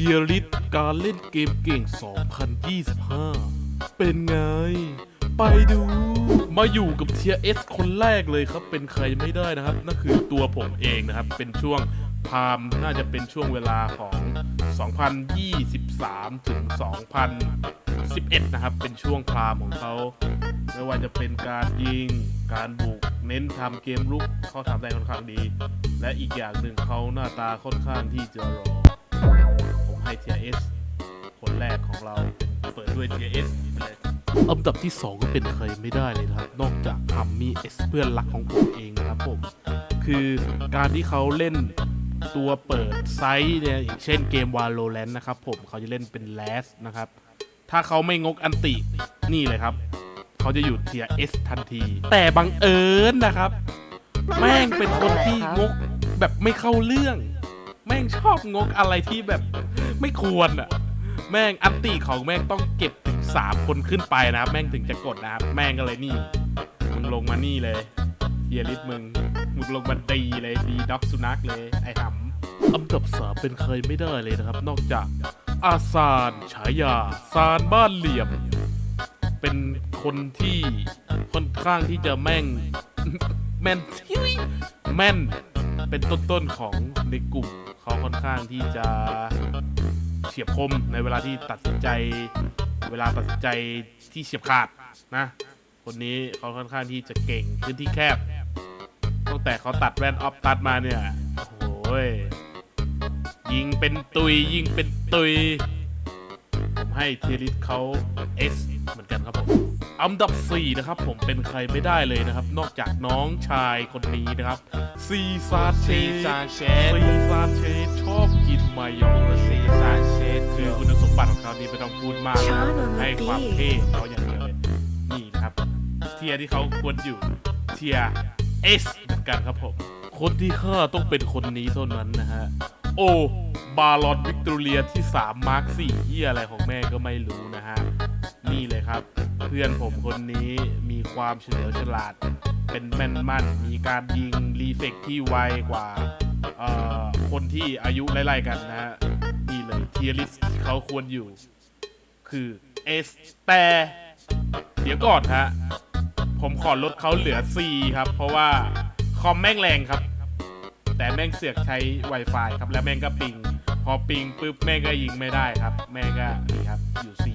ทียริสการเล่นเกมเก่ง 2025 เป็นไง ไปดู มาอยู่กับเทียเอสคนแรกเลยครับ เป็นใครไม่ได้นะครับ นั่นคือตัวผมเองนะครับ เป็นช่วงพามน่าจะเป็นช่วงเวลาของ 2023 ถึง 2011 นะครับ เป็นช่วงพามของเขาไม่ว่าจะเป็นการยิง การบุก เน้นทำเกมลุกเขาทำได้ค่อนข้างดี และอีกอย่างหนึ่งเขาหน้าตาค่อนข้างที่จะรอ TS คนแรกของเราเปิดด้วย TS เลยอันดับที่ 2 ก็เป็นใครไม่ได้เลยนะครับ นอกจากทัมมี่เอสเพื่อนรักของผมเองนะครับผม คือการที่เขาเล่นตัวเปิดไซส์เนี่ยอย่างเช่นเกม Valorant นะครับผมเขาจะเล่นเป็น last นะครับ ถ้าเขาไม่งกอันตินี่เลยครับ เขาจะอยู่เทีย S ทันที แต่บังเอิญนะครับ แม่งเป็นคนที่งกแบบไม่เข้าเรื่อง แม่งชอบงกอะไรที่แบบไม่ควรอะแม่งอันติของแม่งต้องเก็บสามคนขึ้นไปนะครับ แม่งถึงจะกดนะครับ แม่งก็เลยนี่ มึงลงมานี่เลยเฮียริสมึง มึงลงมาดีเลยดีด็อกสุนัขเลย ไอ้หำอันดับสามเป็นใครไม่ได้เลยนะครับ นอกจากอาซานฉายาซานบ้านเหลี่ยม เป็นคนที่ค่อนข้างที่จะแม่ง แม่นแม่นเป็นต้นๆของในกลุ่ม เขาค่อนข้างที่จะเฉียบคมในเวลาที่ตัดสินใจ เวลาตัดสินใจที่เฉียบขาดนะ คนนี้เขาค่อนข้างที่จะเก่งพื้นที่แคบตั้งแต่เขาตัดแว่นออฟตัดมาเนี่ยโอ้ยยิงเป็นตุยยิงเป็นตุย ผมให้เทลิสเขา S เหมือนกันครับผม อันดับ 4 นะครับ ผมเป็นใครไม่ได้เลยนะครับ นอกจากน้องชายคนนี้นะครับ ซีซาเชซีซาเชสซีซาเชชอบกินมายองเนสซีซาเชสคือคุณสมบัติของเขานี่ไม่ต้องพูดมากนะครับให้ความเท่ของเขาอย่างเดียวเลยนี่นะครับ เทียร์ที่เขาควรอยู่เทียร์เอสเหมือนกันครับผม คนที่ห้าต้องเป็นคนนี้เท่านั้นนะฮะโอบาลอนวิกตอเรียที่ 3 มาร์ค4เฮียอะไรของแม่ก็ไม่รู้นะฮะ นี่เลยครับ เพื่อนผมคนนี้มีความเฉลียวฉลาด เป็นแม่นมั่น มีการยิงรีเฟกที่ไวกว่าคนที่อายุไล่ๆกันนะฮะนี่เลยเทียริสที่เขาควรอยู่ คือ S แต่เดี๋ยวก่อนฮะผมขอลดเขาเหลือ C ครับ เพราะว่าคอมแม่งแรงครับ แต่แม่งเสือกใช้ Wi-Fi ครับ แล้วแม่งก็ปิง พอปิงปุ๊บแม่งก็ยิงไม่ได้ครับ แม่งก็นี่ครับอยู่ C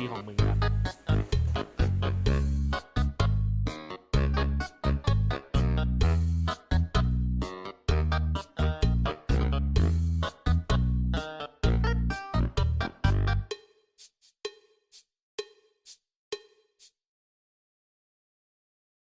ดีๆของมึงนะ